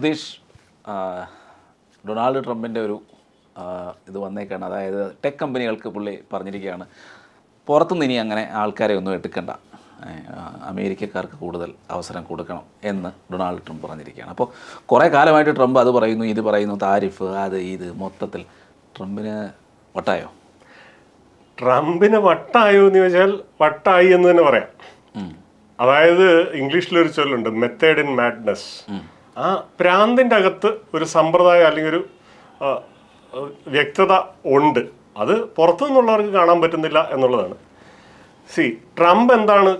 Sudheesh Donald ട്രംപിന്റെ ഒരു ഇത് വന്നേക്കാണ്. അതായത് ടെക് കമ്പനികൾക്ക് പുള്ളി പറഞ്ഞിരിക്കുകയാണ് പുറത്തുനിന്ന് ഇനി അങ്ങനെ ആൾക്കാരെ ഒന്നും എടുക്കണ്ട. അമേരിക്കക്കാർക്ക് കൂടുതൽ അവസരം കൊടുക്കണം എന്ന് ഡൊണാൾഡ് ട്രംപ് പറഞ്ഞിരിക്കുകയാണ്. അപ്പോൾ കുറേ കാലമായിട്ട് ട്രംപ് അത് പറയുന്നു ഇത് പറയുന്നു താരിഫ് അത് ഇത് മൊത്തത്തിൽ. ട്രംപിന് വട്ടായോ? ട്രംപിന് വട്ടായോ എന്ന് ചോദിച്ചാൽ വട്ടായി എന്ന് തന്നെ പറയാം. അതായത് ഇംഗ്ലീഷിലൊരു ചൊല്ലുണ്ട് മെത്തേഡ് ഇൻ മാഡ്നസ് ആ പ്രാന്തിന്റെ അകത്ത് ഒരു സമ്പ്രദായം അല്ലെങ്കിൽ ഒരു വ്യക്തത ഉണ്ട്. അത് പുറത്തു നിന്നുള്ളവർക്ക് കാണാൻ പറ്റുന്നില്ല എന്നുള്ളതാണ്. സി ട്രംപ് എന്താണ്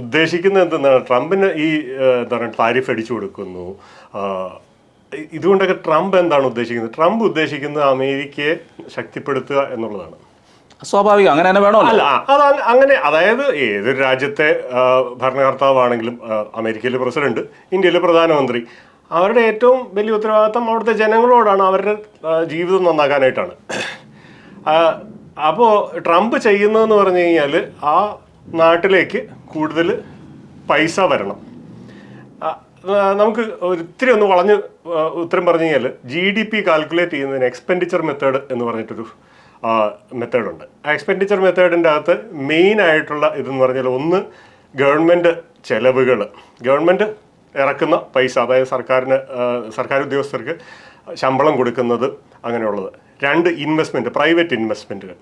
ഉദ്ദേശിക്കുന്നത് എന്തെന്നാണ്? ട്രംപിന് ഈ എന്താണ് എന്താ പറയുക താരിഫ് അടിച്ചു കൊടുക്കുന്നു. ഇതുകൊണ്ടൊക്കെ ട്രംപ് എന്താണ് ഉദ്ദേശിക്കുന്നത്? ട്രംപ് ഉദ്ദേശിക്കുന്നത് അമേരിക്കയെ ശക്തിപ്പെടുത്തുക എന്നുള്ളതാണ്. സ്വാഭാവികം. അങ്ങനെ തന്നെ വേണോ അല്ല അതാണ് അത് അങ്ങനെ അതായത് ഏതൊരു രാജ്യത്തെ ഭരണകർത്താവാണെങ്കിലും അമേരിക്കയിലെ പ്രസിഡന്റ് ഇന്ത്യയിലെ പ്രധാനമന്ത്രി അവരുടെ ഏറ്റവും വലിയ ഉത്തരവാദിത്തം അവിടുത്തെ ജനങ്ങളോടാണ് അവരുടെ ജീവിതം നന്നാക്കാനായിട്ടാണ്. അപ്പോൾ ട്രംപ് ചെയ്യുന്നതെന്ന് പറഞ്ഞു കഴിഞ്ഞാൽ ആ നാട്ടിലേക്ക് കൂടുതൽ പൈസ വരണം. നമുക്ക് ഒത്തിരി ഒന്ന് വളഞ്ഞ് ഉത്തരം പറഞ്ഞു കഴിഞ്ഞാൽ ജി ഡി പി കാൽക്കുലേറ്റ് ചെയ്യുന്നതിന് എക്സ്പെൻഡിച്ചർ മെത്തേഡ് എന്ന് പറഞ്ഞിട്ടൊരു മെത്തേഡുണ്ട് ആ എക്സ്പെൻഡിച്ചർ മെത്തേഡിന്റെ അകത്ത് മെയിൻ ആയിട്ടുള്ള ഇതെന്ന് പറഞ്ഞാൽ ഒന്ന് ഗവൺമെന്റ് ചെലവുകൾ ഗവൺമെന്റ് ഇറക്കുന്ന പൈസ അതായത് സർക്കാരിന് സർക്കാർ ഉദ്യോഗസ്ഥർക്ക് ശമ്പളം കൊടുക്കുന്നത് അങ്ങനെയുള്ളത്. രണ്ട് ഇൻവെസ്റ്റ്മെന്റ് പ്രൈവറ്റ് ഇൻവെസ്റ്റ്മെന്റുകൾ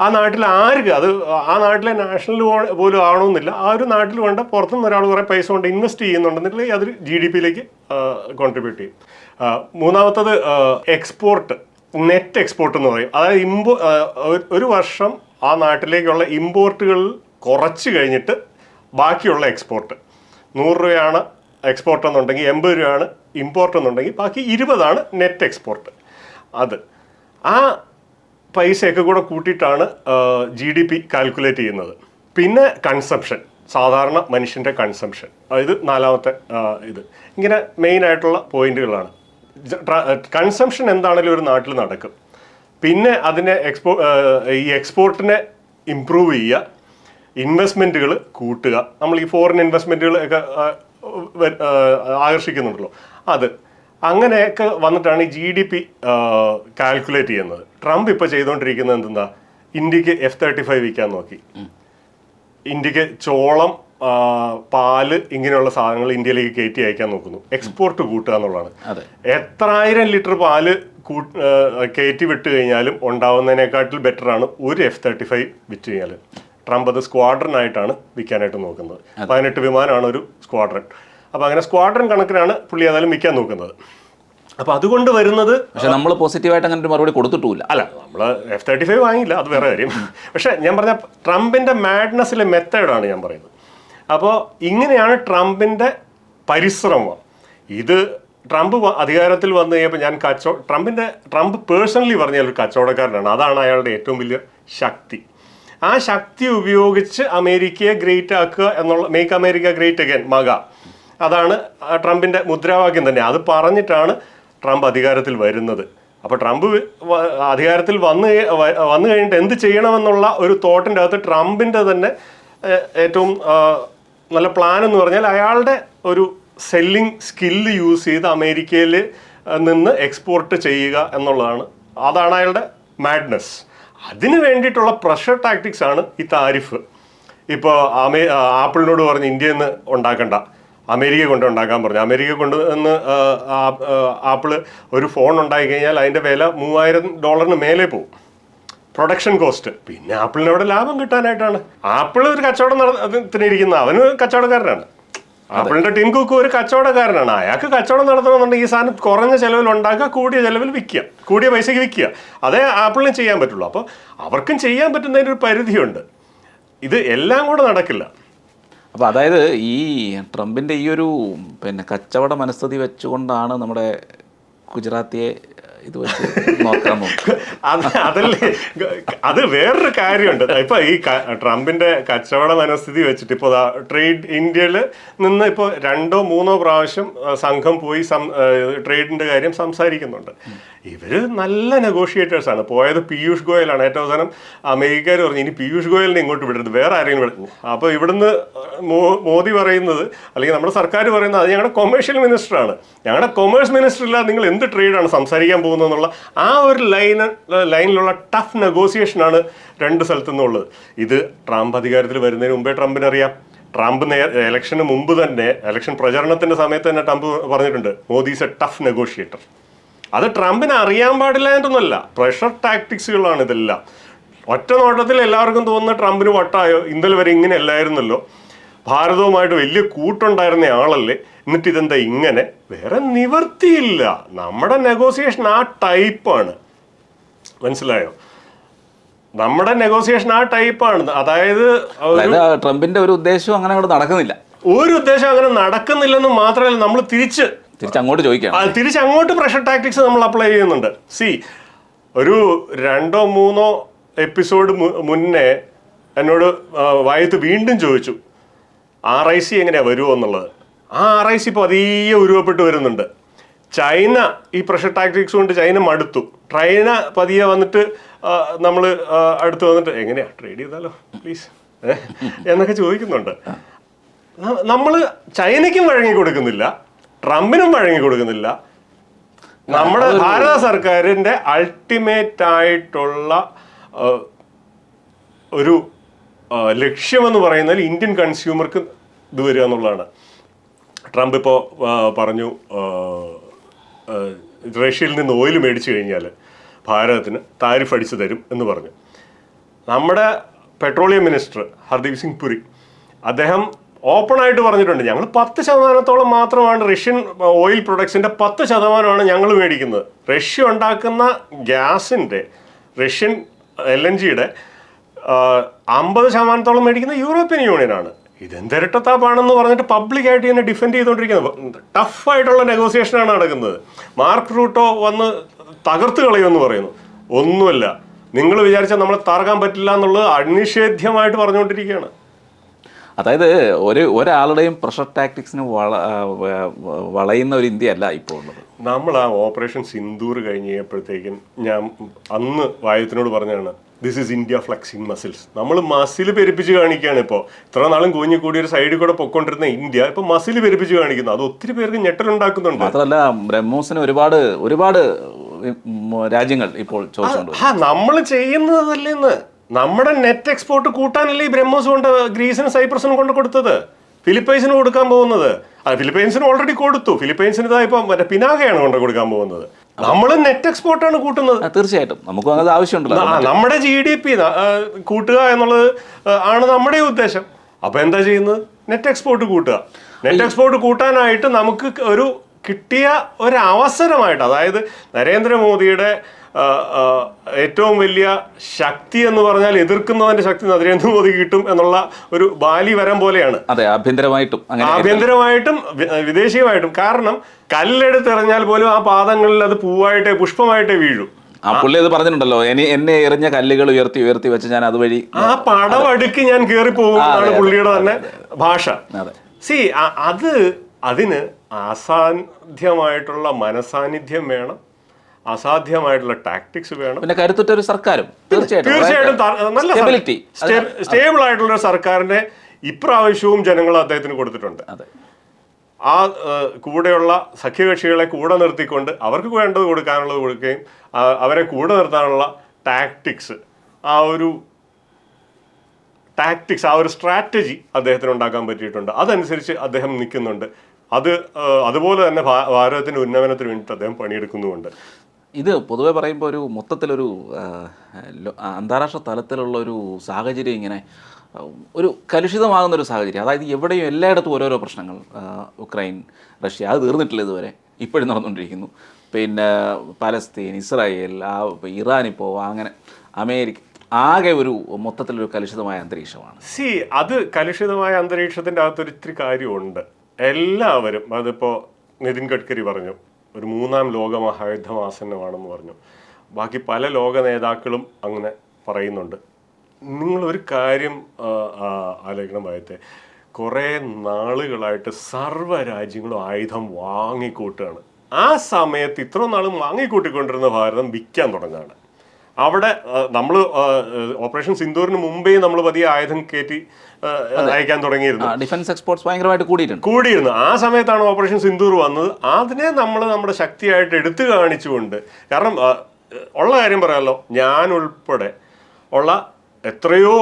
ആ നാട്ടിൽ ആർക്ക് അത് ആ നാട്ടിലെ നാഷണൽ പോലും ആവണമെന്നില്ല. ആ ഒരു നാട്ടിൽ വേണ്ട പുറത്തുനിന്ന് ഒരാൾ കുറേ പൈസ കൊണ്ട് ഇൻവെസ്റ്റ് ചെയ്യുന്നുണ്ടെന്നുണ്ടെങ്കിൽ അത് ജി ഡി പിയിലേക്ക് കോൺട്രിബ്യൂട്ട് ചെയ്യും. മൂന്നാമത്തത് എക്സ്പോർട്ട് നെറ്റ് എക്സ്പോർട്ട് എന്ന് പറയും. അതായത് ഇമ്പോ ഒരു വർഷം ആ നാട്ടിലേക്കുള്ള ഇമ്പോർട്ടുകൾ കുറച്ച് കഴിഞ്ഞിട്ട് ബാക്കിയുള്ള എക്സ്പോർട്ട് നൂറ് രൂപയാണ് എക്സ്പോർട്ട് എന്നുണ്ടെങ്കിൽ എൺപത് രൂപയാണ് ഇമ്പോർട്ട് എന്നുണ്ടെങ്കിൽ ബാക്കി ഇരുപതാണ് നെറ്റ് എക്സ്പോർട്ട് അത്. ആ പൈസയൊക്കെ കൂടെ കൂട്ടിയിട്ടാണ് ജി ഡി പി കാൽക്കുലേറ്റ് ചെയ്യുന്നത്. പിന്നെ കൺസംഷൻ സാധാരണ മനുഷ്യന്റെ കൺസംഷൻ അതായത് നാലാമത്തെ ഇത്. ഇങ്ങനെ മെയിൻ ആയിട്ടുള്ള പോയിന്റുകളാണ് കൺസംഷൻ എന്താണെങ്കിലും ഒരു നാട്ടിൽ നടക്കും. പിന്നെ അതിനെ എക്സ്പോ ഈ എക്സ്പോർട്ടിനെ ഇമ്പ്രൂവ് ചെയ്യുക. ഇൻവെസ്റ്റ്മെന്റുകൾ കൂട്ടുക. നമ്മൾ ഈ ഫോറിൻ ഇൻവെസ്റ്റ്മെന്റുകൾ ഒക്കെ ആകർഷിക്കുന്നുണ്ടല്ലോ. അത് അങ്ങനെയൊക്കെ വന്നിട്ടാണ് ഈ ജി ഡി പി കാൽക്കുലേറ്റ് ചെയ്യുന്നത്. ട്രംപ് ഇപ്പോൾ ചെയ്തുകൊണ്ടിരിക്കുന്നത് എന്തെന്താ ഇന്ത്യയ്ക്ക് എഫ് തേർട്ടി ഫൈവ് വിൽക്കാൻ നോക്കി. ഇന്ത്യയ്ക്ക് ചോളം പാൽ ഇങ്ങനെയുള്ള സാധനങ്ങൾ ഇന്ത്യയിലേക്ക് കയറ്റി അയക്കാൻ നോക്കുന്നു. എക്സ്പോർട്ട് കൂട്ടുക എന്നുള്ളതാണ്. എത്ര എത്രായിരം ലിറ്റർ പാൽ കയറ്റി വിട്ട് കഴിഞ്ഞാലും ഉണ്ടാവുന്നതിനെക്കാട്ടിൽ ബെറ്ററാണ് ഒരു എഫ് തേർട്ടി ഫൈവ് വിറ്റ് കഴിഞ്ഞാൽ ട്രംപ് അത് സ്ക്വാഡ്രൻ ആയിട്ടാണ് വിൽക്കാനായിട്ട് നോക്കുന്നത്. പതിനെട്ട് വിമാനമാണ് ഒരു സ്ക്വാഡ്രൻ. അപ്പോൾ അങ്ങനെ സ്ക്വാഡ്രൻ കണക്കിനാണ് പുള്ളി ഏതായാലും വിൽക്കാൻ നോക്കുന്നത്. അപ്പോൾ അതുകൊണ്ട് വരുന്നത് പക്ഷേ നമ്മൾ പോസിറ്റീവായിട്ട് അങ്ങനെ ഒരു മറുപടി കൊടുത്തിട്ടില്ല അല്ല. നമ്മൾ എഫ് തേർട്ടി ഫൈവ് വാങ്ങിയില്ല അത് വേറെ കാര്യം. പക്ഷേ ഞാൻ പറഞ്ഞ ട്രംപിന്റെ മാഡ്നസ്സിലെ മെത്തേഡാണ് ഞാൻ പറയുന്നത്. അപ്പോൾ ഇങ്ങനെയാണ് ട്രംപിന്റെ പരിശ്രമം. ഇത് ട്രംപ് അധികാരത്തിൽ വന്നു കഴിഞ്ഞപ്പോൾ ഞാൻ കച്ചോ ട്രംപിന്റെ ട്രംപ് പേഴ്സണലി പറഞ്ഞാൽ ഒരു കച്ചവടക്കാരനാണ്. അതാണ് അയാളുടെ ഏറ്റവും വലിയ ശക്തി. ആ ശക്തി ഉപയോഗിച്ച് അമേരിക്കയെ ഗ്രേറ്റ് ആക്കുക എന്നുള്ള മേക്ക് അമേരിക്ക ഗ്രേറ്റ് അഗൈൻ മക. അതാണ് ട്രംപിന്റെ മുദ്രാവാക്യം തന്നെ. അത് പറഞ്ഞിട്ടാണ് ട്രംപ് അധികാരത്തിൽ വരുന്നത്. അപ്പോൾ ട്രംപ് അധികാരത്തിൽ വന്ന് വന്നു കഴിഞ്ഞിട്ട് എന്ത് ചെയ്യണമെന്നുള്ള ഒരു തോട്ടിന്റെ അകത്ത് ട്രംപിന്റെ തന്നെ ഏറ്റവും നല്ല പ്ലാൻ എന്ന് പറഞ്ഞാൽ അയാളുടെ ഒരു സെല്ലിംഗ് സ്കില്ല് യൂസ് ചെയ്ത് അമേരിക്കയിൽ നിന്ന് എക്സ്പോർട്ട് ചെയ്യുക എന്നുള്ളതാണ്. അതാണ് അയാളുടെ മാഡ്നസ് അതിന് വേണ്ടിയിട്ടുള്ള പ്രഷർ ടാക്ടിക്സ് ആണ് ഈ താരിഫ്. ഇപ്പോൾ അമേ ആപ്പിളിനോട് പറഞ്ഞ് ഇന്ത്യയിൽ നിന്ന് ഉണ്ടാക്കണ്ട. അമേരിക്ക കൊണ്ട് ഉണ്ടാക്കാൻ പറഞ്ഞു. അമേരിക്ക കൊണ്ട് നിന്ന് ആ, ആ- ആ, ആപ്പിൾ ഒരു ഫോൺ ഉണ്ടാക്കി കഴിഞ്ഞാൽ അതിന്റെ വില മൂവായിരം ഡോളറിന് മേലെ പോകും പ്രൊഡക്ഷൻ കോസ്റ്റ് പിന്നെ ആപ്പിളിന് അവിടെ ലാഭം കിട്ടാനായിട്ടാണ്. ആപ്പിൾ ഒരു കച്ചവടം നടത്തിനിരിക്കുന്ന അവന് കച്ചവടക്കാരനാണ്. ആപ്പിളിന്റെ ടീം കുക്ക് ഒരു കച്ചവടക്കാരനാണ്. അയാൾക്ക് കച്ചവടം നടത്തണമെന്നുണ്ടെങ്കിൽ ഈ സാധനം കുറഞ്ഞ ചെലവിൽ ഉണ്ടാക്കുക കൂടിയ ചെലവിൽ വിൽക്കുക. കൂടിയ പൈസയ്ക്ക് വിൽക്കുക. അതേ ആപ്പിളിനും ചെയ്യാൻ പറ്റുള്ളൂ. അപ്പോൾ അവർക്കും ചെയ്യാൻ പറ്റുന്നതിന് ഒരു പരിധിയുണ്ട്. ഇത് എല്ലാം കൂടെ നടക്കില്ല. അപ്പോൾ അതായത് ഈ ട്രംപിന്റെ ഈ ഒരു പിന്നെ കച്ചവട മനസ്ഥിതി വെച്ചുകൊണ്ടാണ് നമ്മുടെ ഗുജറാത്തിയെ ഇത് വെച്ച് നോക്കാൻ നോക്കും. അത് അതല്ലേ? അത് വേറൊരു കാര്യമുണ്ട്. ഇപ്പൊ ഈ ട്രംപിന്റെ കച്ചവട മനസ്ഥിതി വെച്ചിട്ട് ഇപ്പോൾ ട്രേഡ് ഇന്ത്യയിൽ നിന്ന് ഇപ്പോൾ രണ്ടോ മൂന്നോ പ്രാവശ്യം സംഘം പോയി ട്രേഡിന്റെ കാര്യം സംസാരിക്കുന്നുണ്ട്. ഇവർ നല്ല നെഗോഷിയേറ്റേഴ്സ് ആണ്. പോയത് പീയൂഷ് ഗോയലാണ്. ഏറ്റവും അവസാനം അമേരിക്കക്കാർ പറഞ്ഞു ഇനി പീയൂഷ് ഗോയലിനെ ഇങ്ങോട്ട് വിടരുത്. വേറെ ആരെങ്കിലും വിടുന്നു അപ്പോൾ ഇവിടുന്ന് മോദി പറയുന്നത് അല്ലെങ്കിൽ നമ്മുടെ സർക്കാർ പറയുന്നത് അത് ഞങ്ങളുടെ കൊമേഴ്ഷ്യൽ മിനിസ്റ്ററാണ് ഞങ്ങളുടെ കൊമേഴ്സ് മിനിസ്റ്റർ ഇല്ലാതെ നിങ്ങൾ എന്ത് ട്രേഡാണ് സംസാരിക്കാൻ എന്നുള്ള ആ ഒരു ലൈൻ ലൈനിലുള്ള ടഫ് നെഗോസിയേഷനാണ് രണ്ട് സ്ഥലത്തു നിന്നുള്ളത് ഇത് ട്രംപ് അധികാരത്തിൽ വരുന്നതിന് മുമ്പേ ട്രംപിന് അറിയാം ട്രംപ് ഇലക്ഷന് മുമ്പ് തന്നെ ഇലക്ഷൻ പ്രചരണത്തിന്റെ സമയത്ത് തന്നെ ട്രംപ് പറഞ്ഞിട്ടുണ്ട് Modi is a tough negotiator അത് ട്രംപിന് അറിയാൻ പാടില്ല എന്നൊന്നുമല്ല. പ്രഷർ ടാക്ടിക്സുകളാണ് ഇതെല്ലാം. ഒറ്റ നോട്ടത്തിൽ എല്ലാവർക്കും തോന്നുന്ന ട്രംപിന് വട്ടായോ? ഇന്നലെ വരെ ഇങ്ങനെ അല്ലായിരുന്നല്ലോ. ഭാരതവുമായിട്ട് വലിയ കൂട്ടുണ്ടായിരുന്ന ആളല്ലേ? എന്നിട്ട് ഇതെന്താ ഇങ്ങനെ? വേറെ നിവർത്തിയില്ല നമ്മുടെ നെഗോസിയേഷൻ ആ ടൈപ്പാണ് മനസ്സിലായോ? നമ്മുടെ നെഗോസിയേഷൻ ആ ടൈപ്പാണ് അതായത് ട്രംപിന്റെ ഒരു ഉദ്ദേശവും അങ്ങനെ അങ്ങോട്ട് നടക്കുന്നില്ല. ഒരു ഉദ്ദേശം അങ്ങനെ നടക്കുന്നില്ലെന്ന് മാത്രമല്ല നമ്മൾ തിരിച്ച് തിരിച്ച് അങ്ങോട്ട് ചോദിക്കാം ആ, തിരിച്ച് അങ്ങോട്ട് പ്രഷർ ടാക്ടിക്സ് നമ്മൾ അപ്ലൈ ചെയ്യുന്നുണ്ട്. സി ഒരു രണ്ടോ മൂന്നോ എപ്പിസോഡ് മുന്നേ എന്നോട് വായത്ത് വീണ്ടും ചോദിച്ചു ആർ ഐ സി എങ്ങനെയാ വരുമോ എന്നുള്ളത്. ആ ആർ ഐ സി പതിയെ ഉരുവപ്പെട്ട് വരുന്നുണ്ട്. ചൈന ഈ പ്രഷർ ടാക്ടിക്സ് കൊണ്ട് ചൈന മടുത്തു. ട്രൈന പതിയെ വന്നിട്ട് നമ്മൾ അടുത്ത് വന്നിട്ട് എങ്ങനെയാ? ട്രേഡ് ചെയ്താലോ? പ്ലീസ് എന്നൊക്കെ ചോദിക്കുന്നുണ്ട്. നമ്മൾ ചൈനയ്ക്കും വഴങ്ങി കൊടുക്കുന്നില്ല. ട്രംപിനും വഴങ്ങി കൊടുക്കുന്നില്ല. നമ്മുടെ ഭാരത സർക്കാരിന്റെ അൾട്ടിമേറ്റ് ആയിട്ടുള്ള ഒരു ലക്ഷ്യമെന്ന് പറയുന്നത് ഇന്ത്യൻ കൺസ്യൂമർക്ക് ഇത് വരിക എന്നുള്ളതാണ്. ട്രംപ് ഇപ്പോൾ പറഞ്ഞു റഷ്യയിൽ നിന്ന് ഓയിൽ മേടിച്ചു കഴിഞ്ഞാൽ ഭാരതത്തിന് താരിഫ് അടിച്ചു തരും എന്ന് പറഞ്ഞു. നമ്മുടെ പെട്രോളിയം മിനിസ്റ്റർ ഹർദീപ് സിംഗ് പുരി അദ്ദേഹം ഓപ്പൺ ആയിട്ട് പറഞ്ഞിട്ടുണ്ട് ഞങ്ങൾ പത്ത് ശതമാനത്തോളം മാത്രമാണ് റഷ്യൻ ഓയിൽ പ്രൊഡക്ട്സിന്റെ പത്ത് ശതമാനമാണ് ഞങ്ങൾ മേടിക്കുന്നത്. റഷ്യ ഉണ്ടാക്കുന്ന ഗ്യാസിന്റെ റഷ്യൻ എൽ എൻ ജിയുടെ അമ്പത് ശതമാനത്തോളം മേടിക്കുന്ന യൂറോപ്യൻ യൂണിയനാണ്. ഇതെന്തിരട്ടത്താപ്പാണെന്ന് പറഞ്ഞിട്ട് പബ്ലിക്കായിട്ട് ഇതിനെ ഡിഫെൻഡ് ചെയ്തുകൊണ്ടിരിക്കുന്നത്. ടഫായിട്ടുള്ള നെഗോസിയേഷനാണ് നടക്കുന്നത്. മാർക്ക് റൂട്ടോ വന്ന് തകർത്ത് കളയുമെന്ന് പറയുന്നു. ഒന്നുമല്ല. നിങ്ങൾ വിചാരിച്ചാൽ നമ്മളെ തറക്കാൻ പറ്റില്ല എന്നുള്ളത് അനിഷേധ്യമായിട്ട് പറഞ്ഞുകൊണ്ടിരിക്കുകയാണ്. അതായത് ഒരു ഒരാളുടെയും പ്രഷർ ടാക്ടിക്സിന് വള വളയുന്ന ഒരു ഇന്ത്യ അല്ല ഇപ്പോൾ ഉള്ളത്. നമ്മൾ ആ ഓപ്പറേഷൻ സിന്ദൂർ കഴിഞ്ഞ് കഴിഞ്ഞപ്പോഴത്തേക്കും ഞാൻ അന്ന് വായത്തിനോട് പറഞ്ഞാണ് this is India flexing muscles നമ്മൾ മസിൽ പെരുപ്പിച്ച് കാണിക്കുകയാണ് ഇപ്പോൾ ഇത്ര നാളും കുഞ്ഞു കൂടി ഒരു സൈഡിൽ കൂടെ പൊക്കൊണ്ടിരുന്ന ഇന്ത്യ ഇപ്പൊ മസിൽ പെരുപ്പിച്ച് കാണിക്കുന്നു. അത് ഒത്തിരി പേർക്ക് ഞെട്ടലുണ്ടാക്കുന്നുണ്ട് മാത്രമല്ല ബ്രഹ്മോസിന് ഒരുപാട് ഒരുപാട് രാജ്യങ്ങൾ ഇപ്പോൾ ആ നമ്മൾ ചെയ്യുന്നതല്ലേന്ന് നമ്മുടെ നെറ്റ് എക്സ്പോർട്ട് കൂട്ടാനല്ലേ ഈ ബ്രഹ്മോസ് കൊണ്ട് ഗ്രീസിനും സൈപ്രസിനും കൊണ്ട് കൊടുത്തത്? ഫിലിപ്പൈൻസിന് കൊടുക്കാൻ പോകുന്നത്. അത് ഫിലിപ്പൈൻസിന് ഓൾറെഡി കൊടുത്തു. ഫിലിപ്പൈൻസിന് ഇതാ ഇപ്പം മറ്റേ പിനാകയാണ് കൊണ്ട് കൊടുക്കാൻ പോകുന്നത്. നമ്മൾ നെറ്റ് എക്സ്പോർട്ട് ആണ് കൂട്ടുന്നത്. തീർച്ചയായിട്ടും. നമുക്ക് അത് ആവശ്യമുണ്ടല്ലോ. നമ്മുടെ ജി ഡി പി കൂട്ടുക എന്നുള്ളത് ആണ് നമ്മുടെ ഉദ്ദേശം. അപ്പൊ എന്താ ചെയ്യുന്നത്? നെറ്റ് എക്സ്പോർട്ട് കൂട്ടുക. നെറ്റ് എക്സ്പോർട്ട് കൂട്ടാനായിട്ട് നമുക്ക് ഒരു കിട്ടിയ ഒരു അവസരമായിട്ട് അതായത് നരേന്ദ്രമോദിയുടെ ഏറ്റവും വലിയ ശക്തി എന്ന് പറഞ്ഞാൽ എതിർക്കുന്നവന്റെ ശക്തി നരേന്ദ്രമോദി കിട്ടും എന്നുള്ള ഒരു ബാലി വരം പോലെയാണ്. അതെ ആഭ്യന്തരമായിട്ടും ആഭ്യന്തരമായിട്ടും വിദേശീയമായിട്ടും. കാരണം കല്ലെടുത്തെറിഞ്ഞാൽ പോലും ആ പാദങ്ങളിൽ അത് പൂവായിട്ടേ പുഷ്പമായിട്ടേ വീഴും. ആ പുള്ളി അത് പറഞ്ഞിട്ടുണ്ടല്ലോ ഇനി എന്നെ എറിഞ്ഞ കല്ലുകൾ ഉയർത്തി ഉയർത്തി വെച്ച് ഞാൻ അതുവഴി ആ പടവടുക്ക് ഞാൻ കയറി പോകും എന്നാണ് പുള്ളിയുടെ തന്നെ ഭാഷ. സി അത് അതിന് അസാധ്യമായിട്ടുള്ള മനസാന്നിധ്യം വേണം. അസാധ്യമായിട്ടുള്ള ടാക്ടിക്സ് വേണം. പിന്നെ കരുത്തുറ്റ ഒരു സർക്കാരും തീർച്ചയായിട്ടും നല്ല സ്റ്റെബിലിറ്റി സ്റ്റേബിൾ ആയിട്ടുള്ള ഒരു സർക്കാരിനെ ഇപ്രാവശ്യവും ജനങ്ങൾ അദ്ദേഹത്തിന് കൊടുത്തിട്ടുണ്ട്. ആ കൂടെയുള്ള സഖ്യകക്ഷികളെ കൂടെ നിർത്തിക്കൊണ്ട് അവർക്ക് വേണ്ടത് കൊടുക്കാനുള്ളത് കൊടുക്കുകയും അവരെ കൂടെ നിർത്താനുള്ള ടാക്ടിക്സ് ആ ഒരു ടാക്ടിക്സ് ആ ഒരു സ്ട്രാറ്റജി അദ്ദേഹത്തിന് ഉണ്ടാക്കാൻ പറ്റിയിട്ടുണ്ട്. അതനുസരിച്ച് അദ്ദേഹം നിൽക്കുന്നുണ്ട്. അത് അതുപോലെ തന്നെ ഭാരതത്തിന്റെ ഭാരതത്തിന്റെ ഉന്നമനത്തിന് വേണ്ടിയിട്ട് അദ്ദേഹം പണിയെടുക്കുന്നുമുണ്ട്. ഇത് പൊതുവെ പറയുമ്പോൾ ഒരു മൊത്തത്തിലൊരു അന്താരാഷ്ട്ര തലത്തിലുള്ള ഒരു സാഹചര്യം ഇങ്ങനെ ഒരു കലുഷിതമാകുന്ന ഒരു സാഹചര്യം. അതായത് എവിടെയും എല്ലായിടത്തും ഓരോരോ പ്രശ്നങ്ങൾ ഉക്രൈൻ റഷ്യ അത് തീർന്നിട്ടില്ല ഇതുവരെ. ഇപ്പോഴും നടന്നുകൊണ്ടിരിക്കുന്നു. പിന്നെ പലസ്തീൻ ഇസ്രായേൽ ആ ഇറാൻ ഇപ്പോൾ അങ്ങനെ അമേരിക്ക ആകെ ഒരു മൊത്തത്തിലൊരു കലുഷിതമായ അന്തരീക്ഷമാണ്. സി അത് കലുഷിതമായ അന്തരീക്ഷത്തിന്റെ അകത്തൊരു ഇത്തിരി കാര്യമുണ്ട്. എല്ലാവരും അതിപ്പോൾ നിതിൻ ഗഡ്കരി പറഞ്ഞു ഒരു മൂന്നാം ലോകമഹായുദ്ധമാസന്നമാണെന്ന് പറഞ്ഞു. ബാക്കി പല ലോക നേതാക്കളും അങ്ങനെ പറയുന്നുണ്ട്. നിങ്ങൾ ഒരു കാര്യം ആലോചിക്കണം ഭയത്തെ. കുറേ നാളുകളായിട്ട് സർവ രാജ്യങ്ങളും ആയുധം വാങ്ങിക്കൂട്ടുകയാണ് ആ സമയത്ത് ഇത്ര നാളും വാങ്ങിക്കൂട്ടിക്കൊണ്ടിരുന്ന ഭാരതം വിൽക്കാൻ തുടങ്ങുകയാണ്. അവിടെ നമ്മൾ ഓപ്പറേഷൻ സിന്ദൂറിന് മുമ്പേ നമ്മൾ പതിയെ ആയുധം കയറ്റി അയക്കാൻ തുടങ്ങിയിരുന്നു. ഡിഫൻസ് എക്സ്പോർട്സ് ഭയങ്കരമായിട്ട് കൂടിയിട്ടുണ്ട്. കൂടിയിരുന്നു. ആ സമയത്താണ് ഓപ്പറേഷൻ സിന്ദൂർ വന്നത്. അതിനെ നമ്മൾ നമ്മുടെ ശക്തിയായിട്ട് എടുത്തു കാണിച്ചുകൊണ്ട് കാരണം ഉള്ള കാര്യം പറയാമല്ലോ ഞാൻ ഉൾപ്പെടെ ഉള്ള എത്രയോ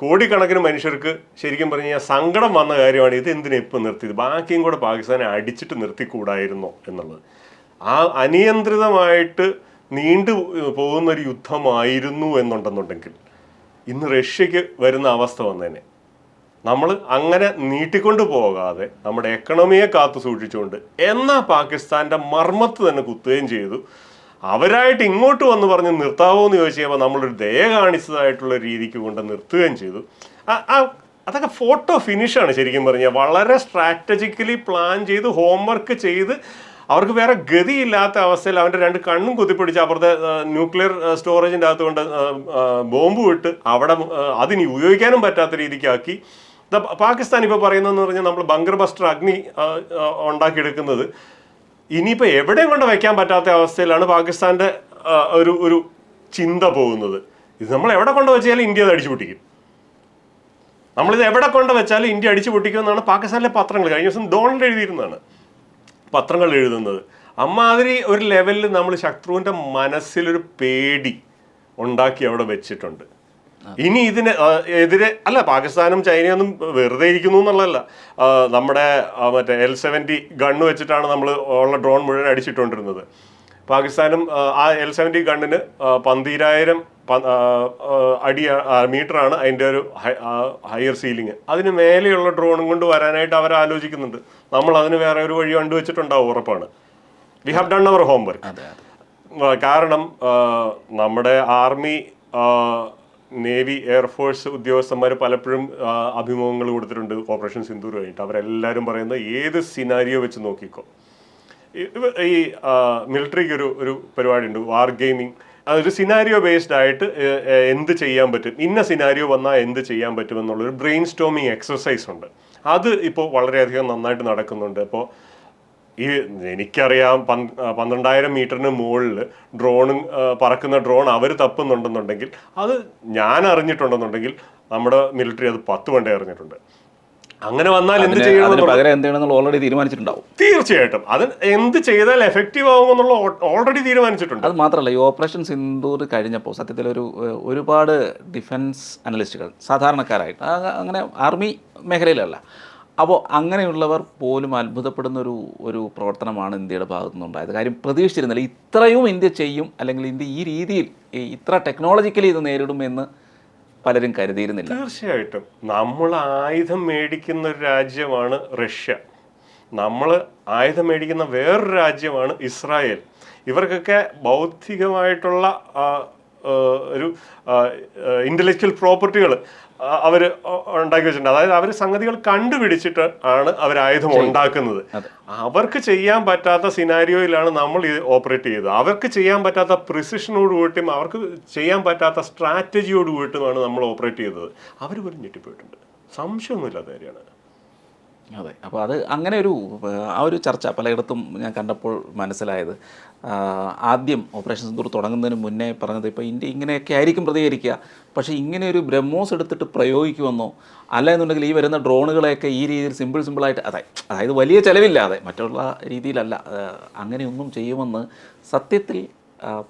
കോടിക്കണക്കിന് മനുഷ്യർക്ക് ശരിക്കും പറഞ്ഞു കഴിഞ്ഞാൽ സങ്കടം വന്ന കാര്യമാണ്. ഇത് എന്തിനാ ഇപ്പം നിർത്തിയത്? ബാക്കിയും കൂടെ പാകിസ്ഥാനെ അടിച്ചിട്ട് നിർത്തിക്കൂടായിരുന്നോ എന്നുള്ളത്. ആ അനിയന്ത്രിതമായിട്ട് നീണ്ടു പോകുന്ന ഒരു യുദ്ധമായിരുന്നു എന്നുണ്ടെന്നുണ്ടെങ്കിൽ ഇന്ന് റഷ്യക്ക് വരുന്ന അവസ്ഥ വന്നേനെ. നമ്മൾ അങ്ങനെ നീട്ടിക്കൊണ്ട് പോകാതെ നമ്മുടെ എക്കണോമിയെ കാത്തു സൂക്ഷിച്ചുകൊണ്ട് എന്നാ പാകിസ്ഥാന്റെ മർമ്മത്ത് തന്നെ കുത്തുകയും ചെയ്തു. അവരായിട്ട് ഇങ്ങോട്ട് വന്ന് പറഞ്ഞ് നിർത്താവോ എന്ന് ചോദിച്ചപ്പോൾ നമ്മളൊരു ദയ കാണിച്ചതായിട്ടുള്ള രീതിക്ക് കൊണ്ട് നിർത്തുകയും ചെയ്തു. അതൊക്കെ ഫോട്ടോ ഫിനിഷാണ് ശരിക്കും പറഞ്ഞാൽ. വളരെ സ്ട്രാറ്റജിക്കലി പ്ലാൻ ചെയ്ത് ഹോംവർക്ക് ചെയ്ത് അവർക്ക് വേറെ ഗതിയില്ലാത്ത അവസ്ഥയിൽ അവന്റെ രണ്ട് കണ്ണും കുത്തിപ്പിടിച്ച് അപ്പുറത്തെ ന്യൂക്ലിയർ സ്റ്റോറേജിന്റെ അകത്ത് കൊണ്ട് ആ, ആ, ബോംബ് വിട്ട് അവിടെ അതിനി ഉപയോഗിക്കാനും പറ്റാത്ത രീതിക്കാക്കി. പാകിസ്ഥാൻ ഇപ്പോൾ പറയുന്നതെന്ന് പറഞ്ഞാൽ നമ്മൾ ബങ്കർ ബസ്റ്റർ അഗ്നി ഉണ്ടാക്കിയെടുക്കുന്നത്. ഇനിയിപ്പോൾ എവിടെയും കൊണ്ട് വയ്ക്കാൻ പറ്റാത്ത അവസ്ഥയിലാണ് പാകിസ്ഥാന്റെ ഒരു ഒരു ചിന്ത പോകുന്നത്. ഇത് നമ്മൾ എവിടെ കൊണ്ട് വെച്ചാലും ഇന്ത്യ അത് അടിച്ചു പൊട്ടിക്കും. നമ്മളിത് എവിടെ കൊണ്ട് വെച്ചാലും ഇന്ത്യ അടിച്ചു എന്നാണ് പാകിസ്ഥാനിലെ പത്രങ്ങൾ. കഴിഞ്ഞ ദിവസം ഡോണൽഡ് എഴുതിയിരുന്നതാണ്. പത്രങ്ങൾ എഴുതുന്നത്. അമ്മാതിരി ഒരു ലെവലിൽ നമ്മൾ ശത്രുവിന്റെ മനസ്സിലൊരു പേടി ഉണ്ടാക്കി അവിടെ വെച്ചിട്ടുണ്ട്. ഇനി ഇതിന് എതിരെ അല്ല പാകിസ്ഥാനും ചൈനയൊന്നും വെറുതെ ഇരിക്കുന്നു എന്നുള്ളതല്ല. നമ്മുടെ മറ്റേ എൽ സെവന്റി ഗണ്ണ് വെച്ചിട്ടാണ് നമ്മൾ ഉള്ള ഡ്രോൺ മുഴുവൻ അടിച്ചിട്ടുകൊണ്ടിരുന്നത് പാകിസ്ഥാനും ആ, എൽ സെവന്റി ഗണ്ണിന് പന്തിരായിരം അടി മീറ്ററാണ് അതിന്റെ ഒരു ഹയർ സീലിംഗ് അതിന് മേലെയുള്ള ഡ്രോണും കൊണ്ട് വരാനായിട്ട് അവർ ആലോചിക്കുന്നുണ്ട്. നമ്മൾ അതിന് വേറെ ഒരു വഴി കണ്ടുവച്ചിട്ടുണ്ടാവും ഉറപ്പാണ്. We have done our homework കാരണം നമ്മുടെ ആർമി നേവി എയർഫോഴ്സ് ഉദ്യോഗസ്ഥന്മാർ പലപ്പോഴും അഭിമുഖങ്ങൾ കൊടുത്തിട്ടുണ്ട്. ഓപ്പറേഷൻ സിന്ദൂർ കഴിഞ്ഞിട്ട് അവരെല്ലാവരും പറയുന്നത് ഏത് സിനാരിയോ വെച്ച് നോക്കിക്കോ. ഈ മിലിറ്ററിക്ക് ഒരു ഒരു പരിപാടിയുണ്ട്. വാർ ഗെയിമിംഗ് അതൊരു സിനാരിയോ ബേസ്ഡ് ആയിട്ട് എന്ത് ചെയ്യാൻ പറ്റും? ഇന്ന സിനാരിയോ വന്നാൽ എന്ത് ചെയ്യാൻ പറ്റും എന്നുള്ളൊരു ബ്രെയിൻ സ്റ്റോമിങ് എക്സസൈസ് ഉണ്ട്. അത് ഇപ്പോൾ വളരെയധികം നന്നായിട്ട് നടക്കുന്നുണ്ട്. അപ്പോൾ ഈ എനിക്കറിയാം പന്ത്രണ്ടായിരം മീറ്ററിന് മുകളിൽ ഡ്രോണും പറക്കുന്ന ഡ്രോൺ അവർ തപ്പുന്നുണ്ടെന്നുണ്ടെങ്കിൽ അത് ഞാൻ അറിഞ്ഞിട്ടുണ്ടെന്നുണ്ടെങ്കിൽ നമ്മുടെ മിലിറ്ററി അത് പത്ത് വണ്ടി അറിഞ്ഞിട്ടുണ്ട്. അങ്ങനെ വന്നാൽ എന്ത് ചെയ്യണം പകരം എന്ത് ചെയ്യണമെന്നുള്ള ഓൾറെഡി തീരുമാനിച്ചിട്ടുണ്ടാവും. തീർച്ചയായിട്ടും. അത് എന്ത് ചെയ്താൽ എഫക്റ്റീവ് ആകുമെന്നുള്ള ഓൾറെഡി തീരുമാനിച്ചിട്ടുണ്ട്. അത് മാത്രമല്ല ഈ ഓപ്പറേഷൻ സിന്ദൂർ കഴിഞ്ഞപ്പോൾ സത്യത്തിൽ ഒരു ഒരുപാട് ഡിഫൻസ് അനലിസ്റ്റുകൾ സാധാരണക്കാരായിട്ട് അങ്ങനെ ആർമി മേഖലയിലല്ല. അപ്പോൾ അങ്ങനെയുള്ളവർ പോലും അത്ഭുതപ്പെടുന്ന ഒരു ഒരു പ്രവർത്തനമാണ് ഇന്ത്യയുടെ ഭാഗത്തു നിന്നുണ്ടായത്. കാര്യം പ്രതീക്ഷിച്ചിരുന്നില്ല ഇത്രയും ഇന്ത്യ ചെയ്യും അല്ലെങ്കിൽ ഇന്ത്യ ഈ രീതിയിൽ ഇത്ര ടെക്നോളജിക്കലി ഇത് നേരിടുമെന്ന് പലരും കരുതിയിരുന്നില്ല. തീർച്ചയായിട്ടും. നമ്മൾ ആയുധം മേടിക്കുന്ന ഒരു രാജ്യമാണ് റഷ്യ. നമ്മൾ ആയുധം മേടിക്കുന്ന വേറൊരു രാജ്യമാണ് ഇസ്രായേൽ. ഇവർക്കൊക്കെ ബൗദ്ധികമായിട്ടുള്ള ഒരു ഇന്റലക്ച്വൽ പ്രോപ്പർട്ടികൾ അവർ ഉണ്ടാക്കി വെച്ചിട്ടുണ്ട്. അതായത് അവർ സംഗതികൾ കണ്ടുപിടിച്ചിട്ട് ആണ് അവർ ആയുധം ഉണ്ടാക്കുന്നത്. അവർക്ക് ചെയ്യാൻ പറ്റാത്ത സിനാരിയോയിലാണ് നമ്മൾ ഇത് ഓപ്പറേറ്റ് ചെയ്തത്. അവർക്ക് ചെയ്യാൻ പറ്റാത്ത പ്രിസിഷനോട് കൂട്ടിയും അവർക്ക് ചെയ്യാൻ പറ്റാത്ത സ്ട്രാറ്റജിയോട് കൂട്ടിയുമാണ് നമ്മൾ ഓപ്പറേറ്റ് ചെയ്തത്. അവർ പോലും ഞെട്ടിപ്പോയിട്ടുണ്ട്. സംശയമൊന്നുമില്ലാത്ത കാര്യമാണ്. അതെ അപ്പോൾ അത് അങ്ങനെ ഒരു ആ ഒരു ചർച്ച പലയിടത്തും ഞാൻ കണ്ടപ്പോൾ മനസ്സിലായത്. ആദ്യം ഓപ്പറേഷൻ സിന്ദൂർ തുടങ്ങുന്നതിന് മുന്നേ പറഞ്ഞത് ഇപ്പോൾ ഇന്ത്യ ഇങ്ങനെയൊക്കെ ആയിരിക്കും പ്രതികരിക്കുക. പക്ഷേ ഇങ്ങനെ ഒരു ബ്രഹ്മോസ് എടുത്തിട്ട് പ്രയോഗിക്കുമെന്നോ അല്ല എന്നുണ്ടെങ്കിൽ ഈ വരുന്ന ഡ്രോണുകളെയൊക്കെ ഈ രീതിയിൽ സിമ്പിൾ സിമ്പിളായിട്ട് അതെ അതായത് വലിയ ചിലവില്ലാതെ മറ്റുള്ള രീതിയിലല്ല അങ്ങനെയൊന്നും ചെയ്യുമെന്ന് സത്യത്തിൽ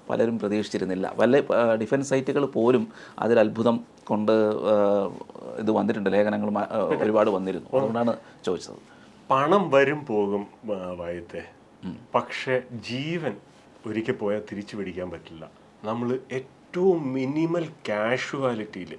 പലരും പ്രതീക്ഷിച്ചിരുന്നില്ല. വല്ല ഡിഫൻസ് സൈറ്റുകൾ പോലും അതിൽ അത്ഭുതം കൊണ്ട് ഇത് വന്നിട്ടുണ്ട്. ലേഖനങ്ങൾ ഒരുപാട് വന്നിരുന്നു. അതുകൊണ്ടാണ് ചോദിച്ചത്. പണം വരും പോകും വായത്തെ. പക്ഷേ ജീവൻ ഒരിക്കൽ പോയാൽ തിരിച്ചു പിടിക്കാൻ പറ്റില്ല. നമ്മൾ ഏറ്റവും മിനിമൽ കാഷ്വാലിറ്റിയിൽ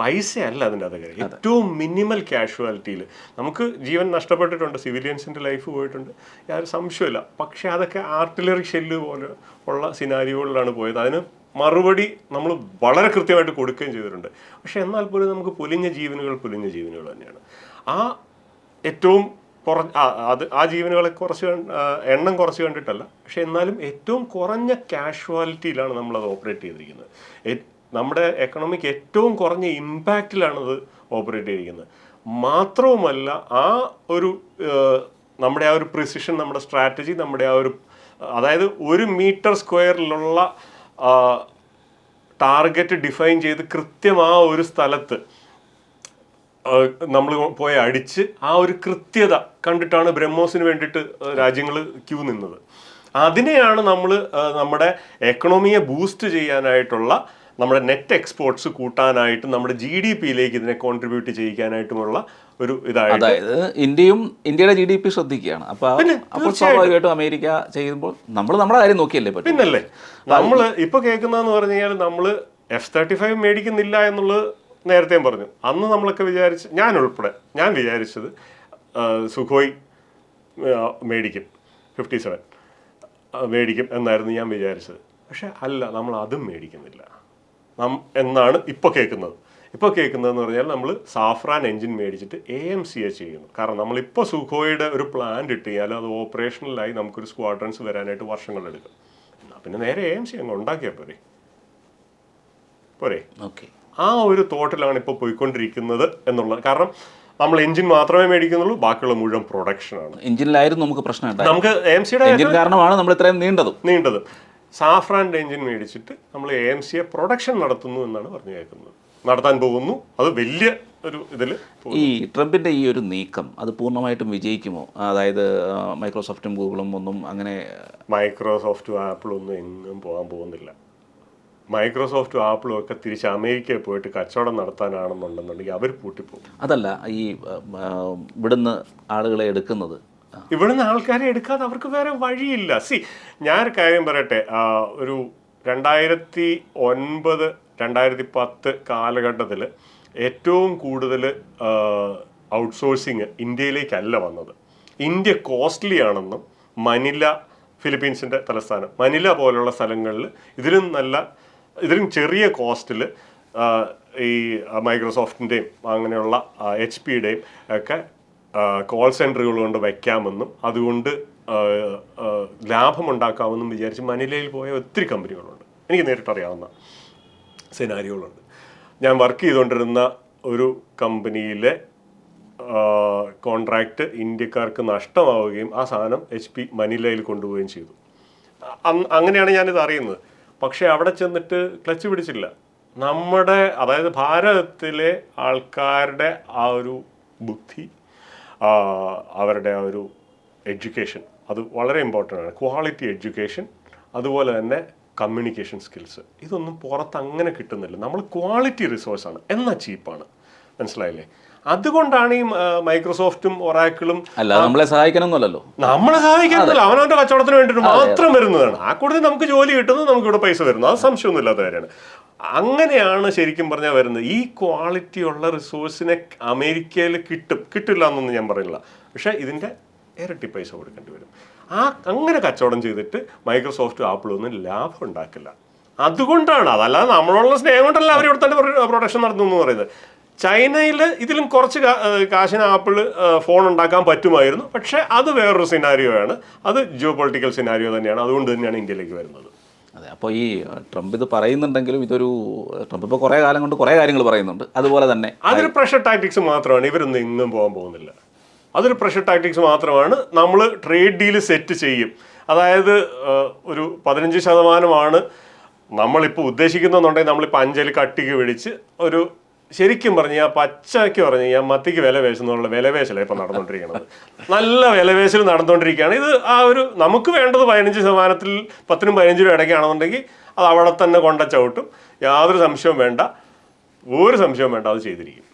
പൈസയല്ല അതിന്റെ അത്. കാര്യം ഏറ്റവും മിനിമൽ കാഷ്വാലിറ്റിയിൽ നമുക്ക് ജീവൻ നഷ്ടപ്പെട്ടിട്ടുണ്ട് സിവിലിയൻസിന്റെ ലൈഫ് പോയിട്ടുണ്ട്. യാതൊരു സംശയമില്ല പക്ഷേ അതൊക്കെ ആർട്ടിലറി ഷെല്ല് പോലെ ഉള്ള സിനാരിയോകളിലാണ് പോയത്. അതിന് മറുപടി നമ്മൾ വളരെ കൃത്യമായിട്ട് കൊടുക്കുകയും ചെയ്തിട്ടുണ്ട്. പക്ഷെ എന്നാൽ പോലും നമുക്ക് പൊലിഞ്ഞ ജീവനുകൾ പൊലിഞ്ഞ ജീവനുകൾ തന്നെയാണ്. ആ ഏറ്റവും കുറ അത് ആ ജീവനുകളെ കുറച്ച് എണ്ണം കുറച്ച് കണ്ടിട്ടല്ല. പക്ഷെ എന്നാലും ഏറ്റവും കുറഞ്ഞ കാഷ്വാലിറ്റിയിലാണ് നമ്മളത് ഓപ്പറേറ്റ് ചെയ്തിരിക്കുന്നത്. നമ്മുടെ എക്കണോമിക്ക് ഏറ്റവും കുറഞ്ഞ ഇമ്പാക്റ്റിലാണത് ഓപ്പറേറ്റ് ചെയ്തിരിക്കുന്നത്. മാത്രവുമല്ല ആ ഒരു നമ്മുടെ ആ ഒരു പ്രിസിഷൻ നമ്മുടെ സ്ട്രാറ്റജി നമ്മുടെ ആ ഒരു അതായത് ഒരു മീറ്റർ സ്ക്വയറിലുള്ള ടാർഗറ്റ് ഡിഫൈൻ ചെയ്ത് കൃത്യം ആ ഒരു സ്ഥലത്ത് നമ്മൾ പോയി അടിച്ച് ആ ഒരു കൃത്യത കണ്ടിട്ടാണ് ബ്രഹ്മോസിന് വേണ്ടിയിട്ട് രാജ്യങ്ങൾ ക്യൂ നിന്നത്. അതിനെയാണ് നമ്മൾ നമ്മുടെ എക്കണോമിയെ ബൂസ്റ്റ് ചെയ്യാനായിട്ടുള്ള നമ്മുടെ നെറ്റ് എക്സ്പോർട്സ് കൂട്ടാനായിട്ട് നമ്മുടെ ജി ഡി പിയിലേക്ക് ഇതിനെ കോൺട്രിബ്യൂട്ട് ചെയ്യിക്കാനായിട്ടുമുള്ള ഒരു ഇതായിട്ട് അതായത് ഇന്ത്യയും ഇന്ത്യയുടെ ജി ഡി പി ശ്രദ്ധിക്കുകയാണ്. അപ്പൊ അപ്പോൾ സ്വാഭാവികമായിട്ടും അമേരിക്ക ചെയ്യുമ്പോൾ നമ്മൾ നമ്മുടെ കാര്യം നോക്കിയല്ലേ പറ്റും. പിന്നല്ലേ? നമ്മൾ ഇപ്പൊ കേൾക്കുന്നതെന്ന് പറഞ്ഞു കഴിഞ്ഞാൽ നമ്മൾ എഫ് തേർട്ടി ഫൈവ് മേടിക്കുന്നില്ല എന്നുള്ളത് നേരത്തെയും പറഞ്ഞു. അന്ന് നമ്മളൊക്കെ വിചാരിച്ച് ഞാൻ ഉൾപ്പെടെ ഞാൻ വിചാരിച്ചത് സുഖോയ് മേടിക്കും ഫിഫ്റ്റി സെവൻ മേടിക്കും എന്നായിരുന്നു ഞാൻ വിചാരിച്ചത്. പക്ഷെ അല്ല നമ്മൾ അതും മേടിക്കുന്നില്ല. എന്നാണ് ഇപ്പോൾ കേൾക്കുന്നത്. ഇപ്പോൾ കേൾക്കുന്നതെന്ന് പറഞ്ഞാൽ നമ്മൾ സാഫ്രാൻ എഞ്ചിൻ മേടിച്ചിട്ട് എ എം സി എ ചെയ്യുന്നു. കാരണം നമ്മളിപ്പോൾ സുഖോയുടെ ഒരു പ്ലാൻ ഇട്ട് കഴിഞ്ഞാൽ അത് ഓപ്പറേഷണലായി നമുക്കൊരു സ്ക്വാഡ്രൻസ് വരാനായിട്ട് വർഷങ്ങളെടുക്കും എന്നാൽ പിന്നെ നേരെ എ എം സി അങ്ങ് ഉണ്ടാക്കിയാൽ പോരെ. പോരെ. ഓക്കെ. ആ ഒരു തോട്ടിലാണ് ഇപ്പോൾ പോയിക്കൊണ്ടിരിക്കുന്നത് എന്നുള്ളത് കാരണം നമ്മൾ എഞ്ചിൻ മാത്രമേ മേടിക്കുന്നുള്ളൂ ബാക്കിയുള്ള മുഴുവൻ പ്രൊഡക്ഷനാണ് എഞ്ചിനിലായിരുന്നു നമുക്ക് പ്രശ്നം നമുക്ക് എ എം സിയുടെ എഞ്ചിൻ കാരണമാണ് നമ്മൾ ഇത്രയും നീണ്ടതും. നീണ്ടത്. സാഫ്രാന്റെ എഞ്ചിൻ മേടിച്ചിട്ട് നമ്മൾ എ എം സിയെ പ്രൊഡക്ഷൻ നടത്തുന്നു എന്നാണ് പറഞ്ഞു കേൾക്കുന്നത് നടത്താൻ പോകുന്നു. അത് വലിയ ഒരു ഇതിൽ ഈ ട്രംപിന്റെ ഈ ഒരു നീക്കം അത് പൂർണമായിട്ടും വിജയിക്കുമോ? അതായത് മൈക്രോസോഫ്റ്റും ഗൂഗിളും ഒന്നും അങ്ങനെ മൈക്രോസോഫ്റ്റും ആപ്പിളും ഒന്നും എങ്ങും പോകാൻ പോകുന്നില്ല. മൈക്രോസോഫ്റ്റും ആപ്പിളും ഒക്കെ തിരിച്ച് അമേരിക്കയിൽ പോയിട്ട് കച്ചവടം നടത്താനാണെന്നുണ്ടെന്നുണ്ടെങ്കിൽ അവർ പൂട്ടിപ്പോകും. അതല്ല ഈ ഇവിടുന്ന് ആളുകളെ എടുക്കുന്നത്. ഇവിടുന്ന് ആൾക്കാരെ എടുക്കാതെ അവർക്ക് വേറെ വഴിയില്ല. സി ഞാനൊരു കാര്യം പറയട്ടെ. ഒരു രണ്ടായിരത്തി ഒൻപത് രണ്ടായിരത്തി പത്ത് കാലഘട്ടത്തിൽ ഏറ്റവും കൂടുതൽ ഔട്ട്സോഴ്സിങ് ഇന്ത്യയിലേക്കല്ല വന്നത്. ഇന്ത്യ കോസ്റ്റ്ലി ആണെന്നും മനില ഫിലിപ്പീൻസിന്റെ തലസ്ഥാനം. മനില പോലുള്ള സ്ഥലങ്ങളിൽ ഇതിലും നല്ല ഇതിലും ചെറിയ കോസ്റ്റിൽ ഈ മൈക്രോസോഫ്റ്റിന്റെയും അങ്ങനെയുള്ള എച്ച് പിയുടെയും ഒക്കെ കോൾ സെന്ററുകൾ കൊണ്ട് വയ്ക്കാമെന്നും അതുകൊണ്ട് ലാഭമുണ്ടാക്കാമെന്നും വിചാരിച്ച് മനിലയിൽ പോയ ഒത്തിരി കമ്പനികളുണ്ട്. എനിക്ക് നേരിട്ട് അറിയാവുന്ന സിനാരിയോകളുണ്ട് ഞാൻ വർക്ക് ചെയ്തുകൊണ്ടിരുന്ന ഒരു കമ്പനിയിലെ കോൺട്രാക്റ്റ് ഇന്ത്യക്കാർക്ക് നഷ്ടമാവുകയും ആ സാധനം എച്ച് പി മനിലയിൽ കൊണ്ടുപോവുകയും ചെയ്തു. അങ്ങനെയാണ് ഞാനിത് അറിയുന്നത്. പക്ഷേ അവിടെ ചെന്നിട്ട് ക്ലച്ച് പിടിച്ചില്ല. നമ്മുടെ അതായത് ഭാരതത്തിലെ ആൾക്കാരുടെ ആ ഒരു ബുദ്ധി അവരുടെ ആ ഒരു എഡ്യൂക്കേഷൻ അത് വളരെ ഇമ്പോർട്ടന്റ് ആണ്. ക്വാളിറ്റി എഡ്യൂക്കേഷൻ അതുപോലെ തന്നെ കമ്മ്യൂണിക്കേഷൻ സ്കിൽസ് ഇതൊന്നും പുറത്ത് അങ്ങനെ കിട്ടുന്നില്ല. നമ്മൾ ക്വാളിറ്റി റിസോഴ്സാണ് എന്നാൽ ചീപ്പാണ് മനസ്സിലായില്ലേ? അതുകൊണ്ടാണ് ഈ മൈക്രോസോഫ്റ്റും ഒറാക്കിളും അല്ല നമ്മളെ സഹായിക്കണമെന്നല്ലോ നമ്മളെ സഹായിക്കണമെന്നല്ല. അവനവന്റെ കച്ചവടത്തിന് വേണ്ടിയിട്ട് മാത്രം വരുന്നതാണ്. ആ കൂടുതൽ നമുക്ക് ജോലി കിട്ടുന്നത് നമുക്ക് ഇവിടെ പൈസ വരുന്നു അത് സംശയമൊന്നുമില്ലാത്ത കാര്യമാണ്. അങ്ങനെയാണ് ശരിക്കും പറഞ്ഞാൽ വരുന്നത്. ഈ ക്വാളിറ്റി ഉള്ള റിസോഴ്സിനെ അമേരിക്കയിൽ കിട്ടും. കിട്ടില്ല എന്നൊന്നും ഞാൻ പറയുന്നില്ല പക്ഷേ ഇതിന്റെ ഇരട്ടി പൈസ കൊടുക്കേണ്ടി വരും. ആ അങ്ങനെ കച്ചവടം ചെയ്തിട്ട് മൈക്രോസോഫ്റ്റ് ആപ്പിളൊന്നും ലാഭം ഉണ്ടാക്കില്ല. അതുകൊണ്ടാണ് അതല്ലാതെ നമ്മളുള്ള സ്നേഹം കൊണ്ടല്ല അവർ ഇവിടെ തന്നെ പ്രൊഡക്ഷൻ നടത്തുന്നു എന്ന് പറയുന്നത്. ചൈനയിൽ ഇതിലും കുറച്ച് കാശിന് ആപ്പിൾ ഫോൺ ഉണ്ടാക്കാൻ പറ്റുമായിരുന്നു. പക്ഷേ അത് വേറൊരു സിനാരിയോ ആണ്. അത് ജിയോ പൊളിറ്റിക്കൽ സിനാരിയോ തന്നെയാണ്. അതുകൊണ്ട് തന്നെയാണ് ഇന്ത്യയിലേക്ക് വരുന്നത്. അതെ അപ്പോൾ ഈ ട്രംപ് ഇത് പറയുന്നുണ്ടെങ്കിലും ഇതൊരു ട്രംപ് ഇപ്പോൾ കുറേ കാലം കൊണ്ട് കുറേ കാര്യങ്ങൾ പറയുന്നുണ്ട്. അതുപോലെ തന്നെ അതൊരു പ്രഷർ ടാക്ടിക്സ് മാത്രമാണ്. ഇവരൊന്നും ഇന്നും പോകാൻ പോകുന്നില്ല. അതൊരു പ്രഷർ ടാക്ടിക്സ് മാത്രമാണ്. നമ്മൾ ട്രേഡ് ഡീൽ സെറ്റ് ചെയ്യും. അതായത് ഒരു പതിനഞ്ച് ശതമാനമാണ് നമ്മളിപ്പോൾ ഉദ്ദേശിക്കുന്നുണ്ടെങ്കിൽ നമ്മളിപ്പോൾ അഞ്ചൽ കട്ടിക്ക് പിടിച്ച് ഒരു ശരിക്കും പറഞ്ഞു കഴിഞ്ഞാൽ പച്ചയ്ക്ക് പറഞ്ഞു കഴിഞ്ഞാൽ മത്തിക്ക് വില വേശുന്നുള്ള വിലവേശലാണ് ഇപ്പം നടന്നുകൊണ്ടിരിക്കുന്നത്. നല്ല വിലവേശൽ നടന്നുകൊണ്ടിരിക്കുകയാണ്. ഇത് ആ ഒരു നമുക്ക് വേണ്ടത് പതിനഞ്ച് ശതമാനത്തിൽ പത്തിനും പതിനഞ്ചിനും ഇടയ്ക്കാണെന്നുണ്ടെങ്കിൽ അത് അവിടെ തന്നെ കൊണ്ട ചവിട്ടും. യാതൊരു സംശയവും വേണ്ട. ഒരു സംശയവും വേണ്ട അത് ചെയ്തിരിക്കും.